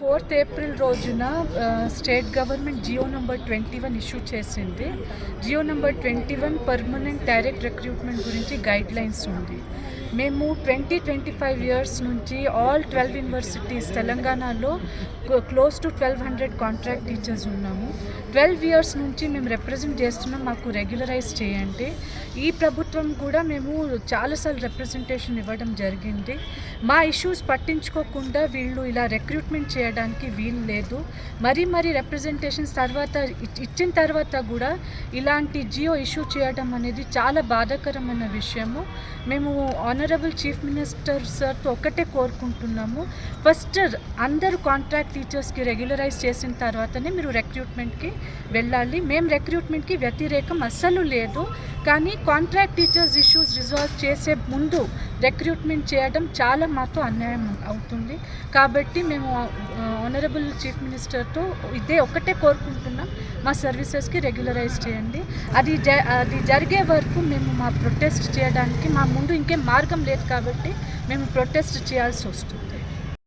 Fourth April రోజున state government GO number twenty one issue చేసింది. GO number twenty one permanent direct recruitment గురించి guidelines ఉంది. మేము twenty twenty five years నుంచి all twelve universities తెలంగాణలో close to twelve hundred contract teachers ఉన్నాము. Twelve years నుంచి మేము represent చేస్తున్నాం మాకు రెగ్యులరైజ్ చేయండి. ఈ ప్రభుత్వం కూడా మేము చాలాసార్లు రిప్రజెంటేషన్ ఇవ్వడం జరిగింది. మా ఇష్యూస్ పట్టించుకోకుండా వీళ్ళు ఇలా రిక్రూట్మెంట్ చేయడానికి వీలు లేదు. మరీ మరీ రిప్రజెంటేషన్స్ తర్వాత ఇచ్చిన తర్వాత కూడా ఇలాంటి జియో ఇష్యూ చేయడం అనేది చాలా బాధాకరమైన విషయము. మేము ఆనరబుల్ చీఫ్ మినిస్టర్ సార్తో ఒక్కటే కోరుకుంటున్నాము. ఫస్ట్ అందరు కాంట్రాక్ట్ టీచర్స్కి రెగ్యులరైజ్ చేసిన తర్వాతనే మీరు రిక్రూట్మెంట్కి వెళ్ళాలి. మేము రిక్రూట్మెంట్కి వ్యతిరేకం అస్సలు లేదు. కానీ కాంట్రాక్ట్ టీచర్స్ ఇష్యూస్ రిజాల్వ్ చేసే ముందు రిక్రూట్మెంట్ చేయడం చాలా మాతో అన్యాయం అవుతుంది. కాబట్టి మేము ఆనరబుల్ చీఫ్ మినిస్టర్తో ఇదే ఒక్కటే కోరుకుంటున్నాం. మా సర్వీసెస్కి రెగ్యులరైజ్ చేయండి. అది జ అది జరిగే వరకు మేము మా ప్రొటెస్ట్ చేయడానికి మా ముందు ఇంకేం మార్గం లేదు కాబట్టి మేము ప్రొటెస్ట్ చేయాల్సి వస్తుంది.